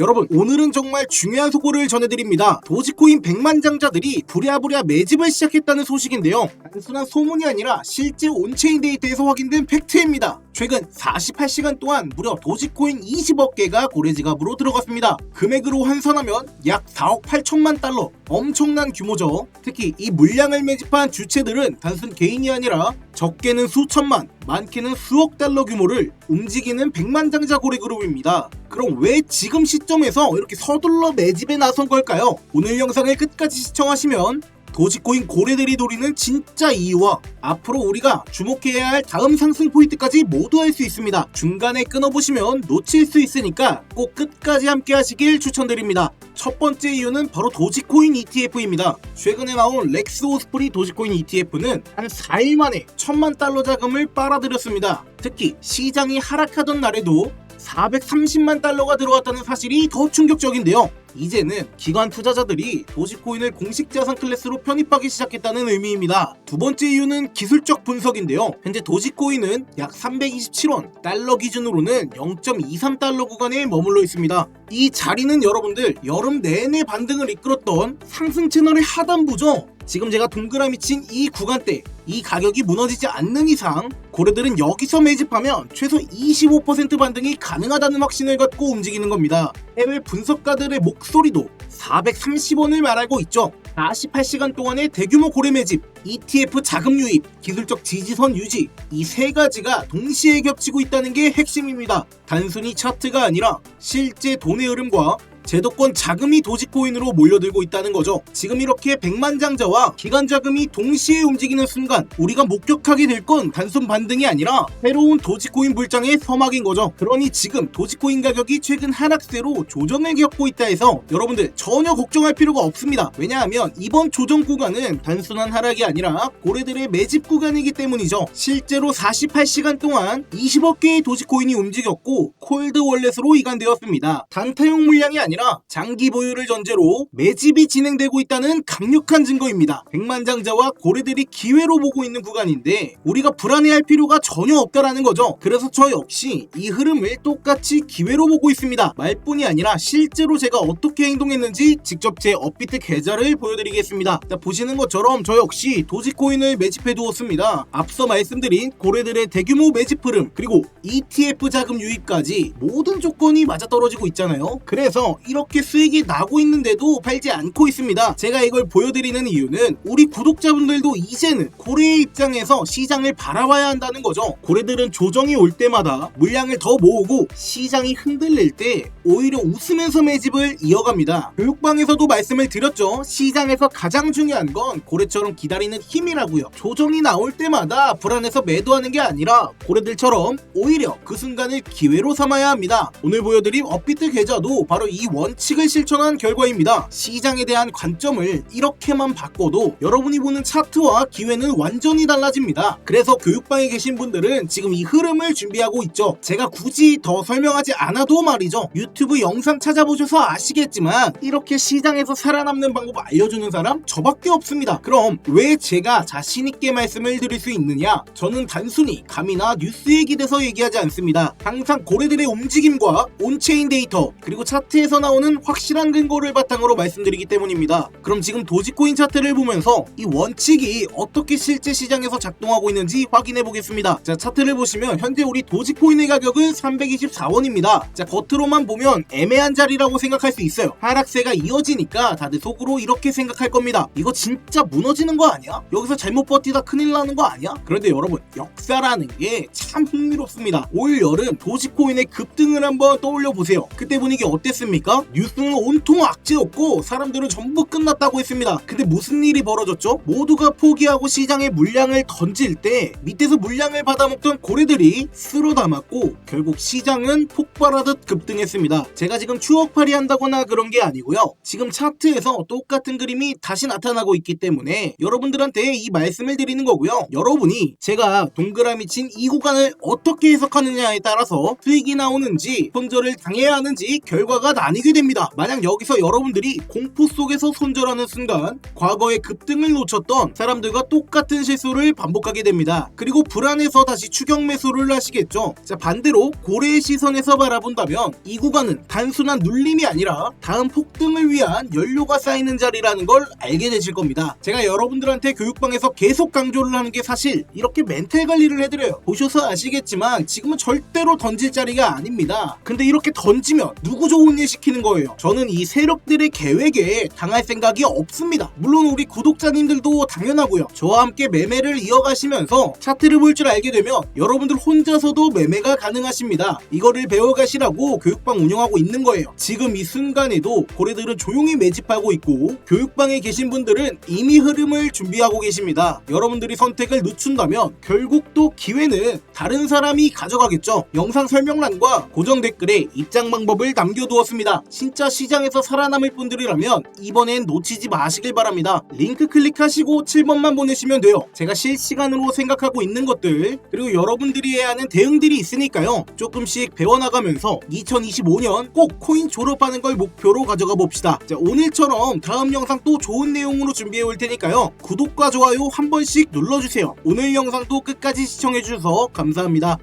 여러분 오늘은 정말 중요한 소고를 전해드립니다. 도지코인 100만 장자들이 부랴부랴 매집을 시작했다는 소식인데요. 단순한 소문이 아니라 실제 온체인 데이터에서 확인된 팩트입니다. 최근 48시간 동안 무려 도지코인 20억 개가 고래 지갑으로 들어갔습니다. 금액으로 환산하면 약 4억 8천만 달러. 엄청난 규모죠. 특히 이 물량을 매집한 주체들은 단순 개인이 아니라 적게는 수천만, 많게는 수억 달러 규모를 움직이는 백만장자 고래 그룹입니다. 그럼 왜 지금 시점에서 이렇게 서둘러 매집에 나선 걸까요? 오늘 영상을 끝까지 시청하시면 도지코인 고래들이 노리는 진짜 이유와 앞으로 우리가 주목해야 할 다음 상승 포인트까지 모두 알 수 있습니다. 중간에 끊어보시면 놓칠 수 있으니까 꼭 끝까지 함께 하시길 추천드립니다. 첫 번째 이유는 바로 도지코인 ETF입니다. 최근에 나온 렉스 오스프리 도지코인 ETF는 한 4일 만에 천만 달러 자금을 빨아들였습니다. 특히 시장이 하락하던 날에도 430만 달러가 들어왔다는 사실이 더 충격적인데요. 이제는 기관 투자자들이 도지코인을 공식 자산 클래스로 편입하기 시작했다는 의미입니다. 두 번째 이유는 기술적 분석인데요. 현재 도지코인은 약 327원, 달러 기준으로는 0.23달러 구간에 머물러 있습니다. 이 자리는 여러분들 여름 내내 반등을 이끌었던 상승 채널의 하단부죠. 지금 제가 동그라미 친 이 구간대 이 가격이 무너지지 않는 이상 고래들은 여기서 매집하면 최소 25% 반등이 가능하다는 확신을 갖고 움직이는 겁니다. 해외 분석가들의 목소리도 430원을 말하고 있죠. 48시간 동안의 대규모 고래 매집, ETF 자금 유입, 기술적 지지선 유지 이 세 가지가 동시에 겹치고 있다는 게 핵심입니다. 단순히 차트가 아니라 실제 돈의 흐름과 제도권 자금이 도지코인으로 몰려들고 있다는 거죠. 지금 이렇게 백만장자와 기관 자금이 동시에 움직이는 순간 우리가 목격하게 될 건 단순 반등이 아니라 새로운 도지코인 불장의 서막인 거죠. 그러니 지금 도지코인 가격이 최근 하락세로 조정을 겪고 있다 해서 여러분들 전혀 걱정할 필요가 없습니다. 왜냐하면 이번 조정 구간은 단순한 하락이 아니라 고래들의 매집 구간이기 때문이죠. 실제로 48시간 동안 20억 개의 도지코인이 움직였고 콜드 월렛으로 이관되었습니다. 단타용 물량이 아니라 장기 보유를 전제로 매집이 진행되고 있다는 강력한 증거입니다. 백만장자와 고래들이 기회로 보고 있는 구간인데 우리가 불안해할 필요가 전혀 없다라는 거죠. 그래서 저 역시 이 흐름을 똑같이 기회로 보고 있습니다. 말뿐이 아니라 실제로 제가 어떻게 행동했는지 직접 제 업비트 계좌를 보여드리겠습니다. 자, 보시는 것처럼 저 역시 도지코인을 매집해 두었습니다. 앞서 말씀드린 고래들의 대규모 매집 흐름 그리고 ETF 자금 유입까지 모든 조건이 맞아떨어지고 있잖아요. 그래서 이렇게 수익이 나고 있는데도 팔지 않고 있습니다. 제가 이걸 보여드리는 이유는 우리 구독자분들도 이제는 고래의 입장에서 시장을 바라봐야 한다는 거죠. 고래들은 조정이 올 때마다 물량을 더 모으고 시장이 흔들릴 때 오히려 웃으면서 매집을 이어갑니다. 교육방에서도 말씀을 드렸죠. 시장에서 가장 중요한 건 고래처럼 기다리는 힘이라고요. 조정이 나올 때마다 불안해서 매도하는 게 아니라 고래들처럼 오히려 그 순간을 기회로 삼아야 합니다. 오늘 보여드린 업비트 계좌도 바로 이 원칙을 실천한 결과입니다. 시장에 대한 관점을 이렇게만 바꿔도 여러분이 보는 차트와 기회는 완전히 달라집니다. 그래서 교육방에 계신 분들은 지금 이 흐름을 준비하고 있죠. 제가 굳이 더 설명하지 않아도 말이죠. 유튜브 영상 찾아보셔서 아시겠지만 이렇게 시장에서 살아남는 방법 알려주는 사람 저밖에 없습니다. 그럼 왜 제가 자신있게 말씀을 드릴 수 있느냐? 저는 단순히 감이나 뉴스에 기대서 얘기하지 않습니다. 항상 고래들의 움직임과 온체인 데이터 그리고 차트에서 나오는 확실한 근거를 바탕으로 말씀드리기 때문입니다. 그럼 지금 도지코인 차트를 보면서 이 원칙이 어떻게 실제 시장에서 작동하고 있는지 확인해 보겠습니다. 자, 차트를 보시면 현재 우리 도지코인의 가격은 324원입니다. 자, 겉으로만 보면 애매한 자리라고 생각할 수 있어요. 하락세가 이어지니까 다들 속으로 이렇게 생각할 겁니다. 이거 진짜 무너지는 거 아니야? 여기서 잘못 버티다 큰일 나는 거 아니야? 그런데 여러분, 역사라는 게 참 흥미롭습니다. 올 여름 도지코인의 급등을 한번 떠올려 보세요. 그때 분위기 어땠습니까? 뉴스는 온통 악재였고 사람들은 전부 끝났다고 했습니다. 근데 무슨 일이 벌어졌죠? 모두가 포기하고 시장에 물량을 던질 때 밑에서 물량을 받아먹던 고래들이 쓸어 담았고 결국 시장은 폭발하듯 급등했습니다. 제가 지금 추억팔이 한다거나 그런 게 아니고요. 지금 차트에서 똑같은 그림이 다시 나타나고 있기 때문에 여러분들한테 이 말씀을 드리는 거고요. 여러분이 제가 동그라미 친 이 구간을 어떻게 해석하느냐에 따라서 수익이 나오는지 손절을 당해야 하는지 결과가 나뉠 아니게 됩니다. 만약 여기서 여러분들이 공포 속에서 손절하는 순간 과거에 급등을 놓쳤던 사람들과 똑같은 실수를 반복하게 됩니다. 그리고 불안해서 다시 추격 매수를 하시겠죠. 자 반대로 고래의 시선에서 바라본다면 이 구간은 단순한 눌림이 아니라 다음 폭등을 위한 연료가 쌓이는 자리라는 걸 알게 되실 겁니다. 제가 여러분들한테 교육방에서 계속 강조를 하는 게 사실 이렇게 멘탈 관리를 해드려요. 보셔서 아시겠지만 지금은 절대로 던질 자리가 아닙니다. 근데 이렇게 던지면 누구 좋은 일 시키 는 거예요. 저는 이 세력들의 계획에 당할 생각이 없습니다. 물론 우리 구독자님들도 당연하고요. 저와 함께 매매를 이어가시면서 차트를 볼 줄 알게 되면 여러분들 혼자서도 매매가 가능하십니다. 이거를 배워가시라고 교육방 운영하고 있는 거예요. 지금 이 순간에도 고래들은 조용히 매집하고 있고 교육방에 계신 분들은 이미 흐름을 준비하고 계십니다. 여러분들이 선택을 늦춘다면 결국 또 기회는 다른 사람이 가져가겠죠. 영상 설명란과 고정 댓글에 입장 방법을 남겨두었습니다. 진짜 시장에서 살아남을 분들이라면 이번엔 놓치지 마시길 바랍니다. 링크 클릭하시고 7번만 보내시면 돼요. 제가 실시간으로 생각하고 있는 것들 그리고 여러분들이 해야 하는 대응들이 있으니까요. 조금씩 배워나가면서 2025년 꼭 코인 졸업하는 걸 목표로 가져가 봅시다. 자, 오늘처럼 다음 영상 또 좋은 내용으로 준비해 올 테니까요. 구독과 좋아요 한 번씩 눌러주세요. 오늘 영상도 끝까지 시청해 주셔서 감사합니다.